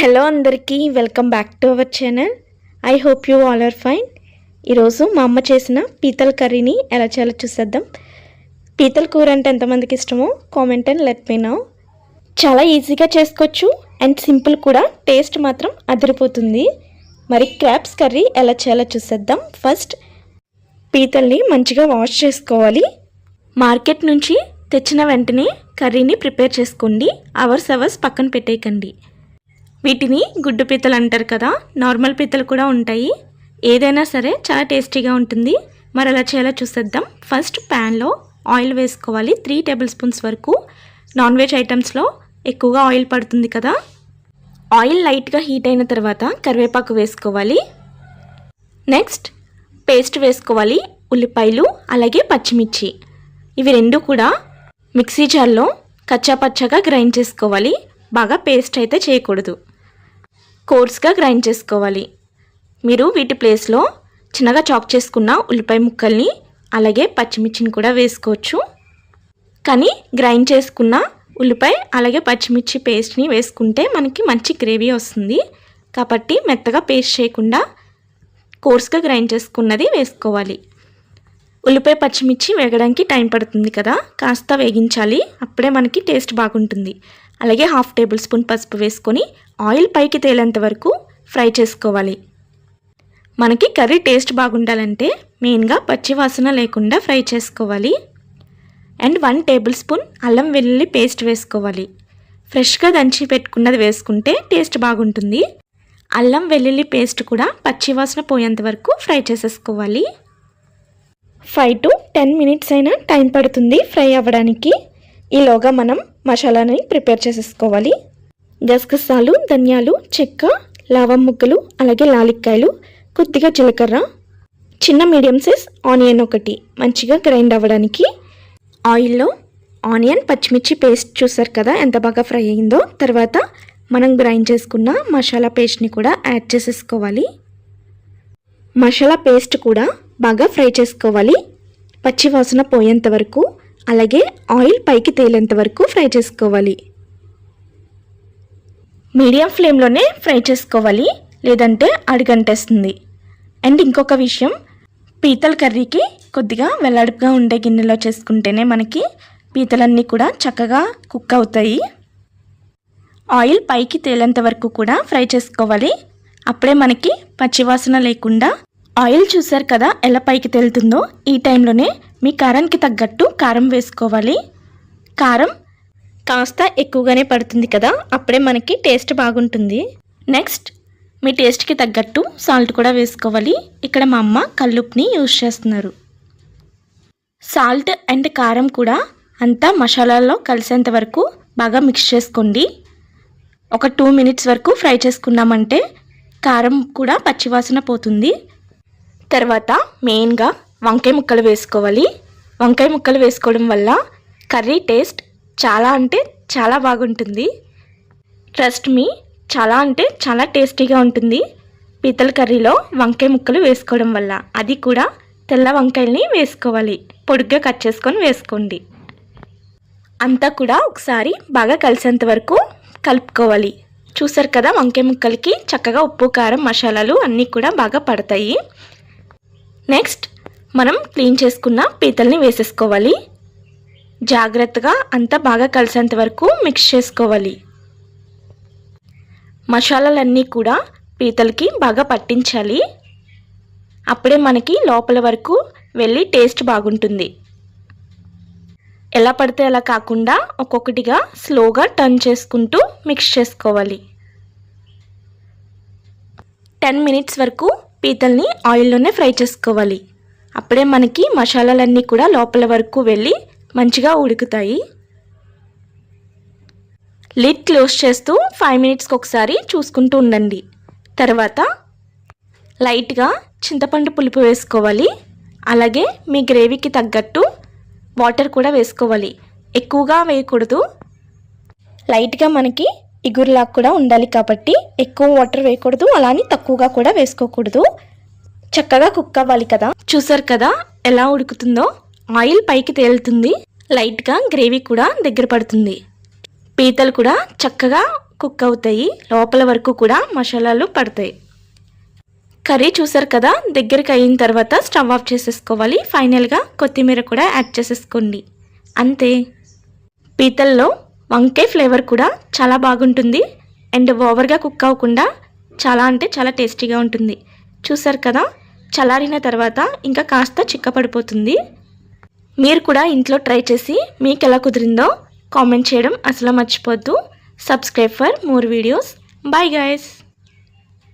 Hello అందరికీ welcome back to our channel. I hope you all are fine. ఈరోజు మా అమ్మ చేసిన పీతల కర్రీని ఎలా చేయాలో చూసేద్దాం. పీతల కూర అంటే ఎంతమందికి ఇష్టమో comment and let me know. చాలా ఈజీగా చేసుకోవచ్చు అండ్ సింపుల్ కూడా టేస్ట్ మాత్రం అదిరిపోతుంది. మరి క్రాప్స్ కర్రీ ఎలా చేయాలో చూసేద్దాం. ఫస్ట్ పీతల్ని మంచిగా వాష్ చేసుకోవాలి. మార్కెట్ నుంచి తెచ్చిన వెంటనే కర్రీని ప్రిపేర్ చేసుకోండి. అవర్స్ అవర్స్ పక్కన పెట్టేయకండి. వీటిని గుడ్డు పీతలు అంటారు కదా నార్మల్ పీతలు కూడా ఉంటాయి. ఏదైనా సరే చాలా టేస్టీగా ఉంటుంది. మరి అలా చేయాలో చూసేద్దాం. ఫస్ట్ ప్యాన్లో ఆయిల్ వేసుకోవాలి. త్రీ టేబుల్ స్పూన్స్ వరకు. నాన్ వెజ్ ఐటమ్స్లో ఎక్కువగా ఆయిల్ పడుతుంది కదా. ఆయిల్ లైట్గా హీట్ అయిన తర్వాత కరివేపాకు వేసుకోవాలి. నెక్స్ట్ పేస్ట్ వేసుకోవాలి. ఉల్లిపాయలు అలాగే పచ్చిమిర్చి. ఇవి రెండు కూడా మిక్సీ జార్లో కచ్చాపచ్చాగా గ్రైండ్ చేసుకోవాలి. బాగా పేస్ట్ అయితే చేయకూడదు. కోర్స్గా గ్రైండ్ చేసుకోవాలి. మీరు వీటి ప్లేస్లో చిన్నగా చాక్ చేసుకున్న ఉల్లిపాయ ముక్కల్ని అలాగే పచ్చిమిర్చిని కూడా వేసుకోవచ్చు. కానీ గ్రైండ్ చేసుకున్న ఉల్లిపాయ అలాగే పచ్చిమిర్చి పేస్ట్ని వేసుకుంటే మనకి మంచి గ్రేవీ వస్తుంది. కాబట్టి మెత్తగా పేస్ట్ చేయకుండా కోర్స్గా గ్రైండ్ చేసుకున్నది వేసుకోవాలి. ఉల్లిపాయ పచ్చిమిర్చి వేగడానికి టైం పడుతుంది కదా కాస్త వేగించాలి. అప్పుడే మనకి టేస్ట్ బాగుంటుంది. అలాగే హాఫ్ టేబుల్ స్పూన్ పసుపు వేసుకొని ఆయిల్ పైకి తేలేంత వరకు ఫ్రై చేసుకోవాలి. మనకి కర్రీ టేస్ట్ బాగుండాలంటే మెయిన్గా పచ్చివాసన లేకుండా ఫ్రై చేసుకోవాలి. అండ్ వన్ టేబుల్ స్పూన్ అల్లం వెల్లుల్లి పేస్ట్ వేసుకోవాలి. ఫ్రెష్గా దంచి పెట్టుకున్నది వేసుకుంటే టేస్ట్ బాగుంటుంది. అల్లం వెల్లుల్లి పేస్ట్ కూడా పచ్చివాసన పోయేంత వరకు ఫ్రై చేసేసుకోవాలి. ఫైవ్ టు టెన్ మినిట్స్ అయినా టైం పడుతుంది ఫ్రై అవ్వడానికి. ఈలోగా మనం మసాలాని ప్రిపేర్ చేసేసుకోవాలి. గసగసాలు ధనియాలు చెక్క లావం ముక్కలు అలాగే లాలిక్కాయలు కొద్దిగా జీలకర్ర చిన్న మీడియం సైజ్ ఆనియన్ ఒకటి. మంచిగా గ్రైండ్ అవ్వడానికి ఆయిల్లో ఆనియన్ పచ్చిమిర్చి పేస్ట్ చూసారు కదా ఎంత బాగా ఫ్రై అయిందో. తర్వాత మనం గ్రైండ్ చేసుకున్న మసాలా పేస్ట్ని కూడా యాడ్ చేసేసుకోవాలి. మసాలా పేస్ట్ కూడా బాగా ఫ్రై చేసుకోవాలి. పచ్చి వాసన పోయేంత వరకు అలాగే ఆయిల్ పైకి తేలేంత వరకు ఫ్రై చేసుకోవాలి. మీడియం ఫ్లేమ్లోనే ఫ్రై చేసుకోవాలి లేదంటే అడిగంటేస్తుంది. అండ్ ఇంకొక విషయం పీతల కర్రీకి కొద్దిగా వెల్లడిగా ఉండే గిన్నెలో చేసుకుంటేనే మనకి పీతలన్నీ కూడా చక్కగా కుక్ అవుతాయి. ఆయిల్ పైకి తేలేంత వరకు కూడా ఫ్రై చేసుకోవాలి. అప్పుడే మనకి పచ్చివాసన లేకుండా ఆయిల్ చూసారు కదా ఎలా పైకి తేలుతుందో ఈ టైంలోనే మీ కారానికి తగ్గట్టు కారం వేసుకోవాలి. కారం కాస్త ఎక్కువగానే పడుతుంది కదా అప్పుడే మనకి టేస్ట్ బాగుంటుంది. నెక్స్ట్ మీ టేస్ట్కి తగ్గట్టు సాల్ట్ కూడా వేసుకోవాలి. ఇక్కడ మా అమ్మ కల్లుప్ని యూజ్ చేస్తున్నారు. సాల్ట్ అండ్ కారం కూడా అంతా మసాలాల్లో కలిసేంత వరకు బాగా మిక్స్ చేసుకోండి. ఒక టూ మినిట్స్ వరకు ఫ్రై చేసుకున్నామంటే కారం కూడా పచ్చివాసన పోతుంది. తర్వాత మెయిన్గా వంకాయ ముక్కలు వేసుకోవాలి. వంకాయ ముక్కలు వేసుకోవడం వల్ల కర్రీ టేస్ట్ చాలా అంటే చాలా బాగుంటుంది. ట్రస్ట్ మీ చాలా అంటే చాలా టేస్టీగా ఉంటుంది. పీతల కర్రీలో వంకాయ ముక్కలు వేసుకోవడం వల్ల అది కూడా తెల్ల వంకాయల్ని వేసుకోవాలి. పొడుగ్గా కట్ చేసుకొని వేసుకోండి. అంతా కూడా ఒకసారి బాగా కలిసేంత వరకు కలుపుకోవాలి. చూసారు కదా వంకాయ ముక్కలకి చక్కగా ఉప్పు కారం మసాలాలు అన్నీ కూడా బాగా పడతాయి. నెక్స్ట్ మనం క్లీన్ చేసుకున్న పీతల్ని వేసేసుకోవాలి. జాగ్రత్తగా అంతా బాగా కలిసేంత వరకు మిక్స్ చేసుకోవాలి. మసాలాలన్నీ కూడా పీతలకి బాగా పట్టించాలి. అప్పుడే మనకి లోపల వరకు వెళ్ళి టేస్ట్ బాగుంటుంది. ఎలా పడితే అలా కాకుండా ఒక్కొక్కటిగా స్లోగా టర్న్ చేసుకుంటూ మిక్స్ చేసుకోవాలి. టెన్ మినిట్స్ వరకు పీతల్ని ఆయిల్లోనే ఫ్రై చేసుకోవాలి. అప్పుడే మనకి మసాలాలన్నీ కూడా లోపల వరకు వెళ్ళి మంచిగా ఉడుకుతాయి. లిడ్ క్లోజ్ చేస్తూ ఫైవ్ మినిట్స్కి ఒకసారి చూసుకుంటూ ఉండండి. తర్వాత లైట్గా చింతపండు పులుపు వేసుకోవాలి. అలాగే మీ గ్రేవీకి తగ్గట్టు వాటర్ కూడా వేసుకోవాలి. ఎక్కువగా వేయకూడదు. లైట్గా మనకి ఇగురులాగా కూడా ఉండాలి కాబట్టి ఎక్కువ వాటర్ వేయకూడదు. అలానే తక్కువగా కూడా వేసుకోకూడదు. చక్కగా కుక్ అవ్వాలి కదా. చూసారు కదా ఎలా ఉడుకుతుందో? ఆయిల్ పైకి తేలుతుంది. లైట్గా గ్రేవీ కూడా దగ్గర పడుతుంది. పీతలు కూడా చక్కగా కుక్ అవుతాయి. లోపల వరకు కూడా మసాలాలు పడతాయి. కర్రీ చూసారు కదా? దగ్గరికి అయిన తర్వాత స్టవ్ ఆఫ్ చేసేసుకోవాలి. ఫైనల్గా కొత్తిమీర కూడా యాడ్ చేసేసుకోండి. అంతే. పీతల్లో వంకాయ ఫ్లేవర్ కూడా చాలా బాగుంటుంది. అండ్ ఓవర్గా కుక్ అవ్వకుండా చాలా అంటే చాలా టేస్టీగా ఉంటుంది. చూసారు కదా? చల్లారిన తర్వాత ఇంకా కాస్త చిక్కపడిపోతుంది. మీరు కూడా ఇంట్లో ట్రై చేసి మీకు ఎలా కుదిరిందో కామెంట్ చేయడం అసలు మర్చిపోద్దు. Subscribe for more videos. Bye guys.